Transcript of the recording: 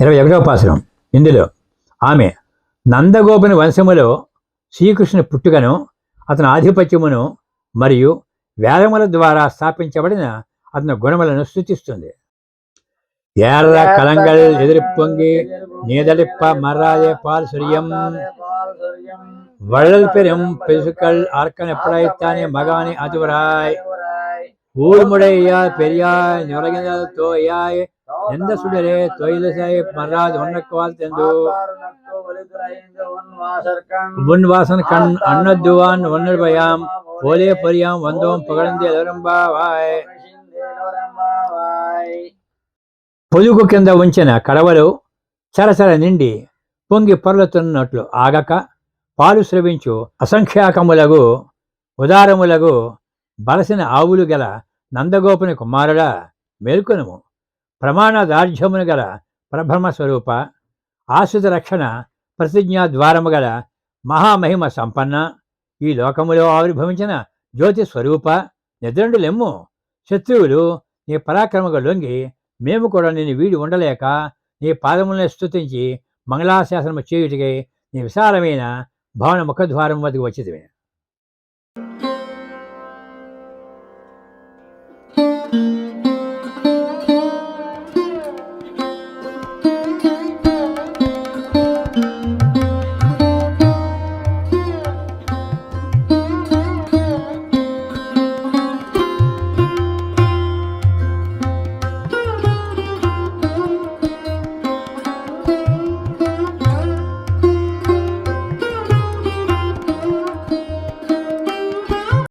ఇరవై ఒకటవ పాసరం ఇందులో ఆమె నందగోపుని వంశములో శ్రీకృష్ణుని పుట్టుకను అతని ఆధిపత్యమును మరియు వేదముల ద్వారా స్థాపించబడిన అతని గుణములను సూచిస్తుంది ఏర్ర కలంగల్ ఎదురు పొంగి నీదలిప్ప మర్రాదే పాల్ సురియం வள்ளல் பெரும் பெருசுக்கள் அரக்கன் எப்படைத்தானே மகானே அதுவராய் ஊர்முடையாய் பெரியாய் நுரகினல் தோயாய் எந்த சுடரே தொழிலசாய் மறாது ஒன்னக்குவால் தெந்து உன் வாசன் கண் அன்னதுவான் ஒன்னர்பயாம் போலே பரியாம் வந்தோம் புகழ்ந்து ఎలరంబావాయ్ పొదుగు కింద ఉంచిన కడవలు చరచర నిండి పొంగి పొరలుతున్నట్లు ఆగక పాలు స్రవించు అసంఖ్యాకములగు ఉదారములగు బలసిన ఆవులు గల నందగోపుని కుమారుడా మేల్కొనుము. ప్రమాణ దార్ఢ్యమును గల ప్రభ్రమ స్వరూప ఆశ్రిత రక్షణ ప్రతిజ్ఞా ద్వారము గల మహామహిమ సంపన్న ఈ లోకములో ఆవిర్భవించిన జ్యోతి స్వరూప నిద్రండు లెమ్ము. శత్రువులు నీ పరాక్రమగా లొంగి మేము కూడా నేను వీడి ఉండలేక నీ పాదములను స్తుతించి మంగళాశాసనము చేయుటికై నీ విశాలమైన భవన ముఖద్వారం వద్దకు వచ్చింది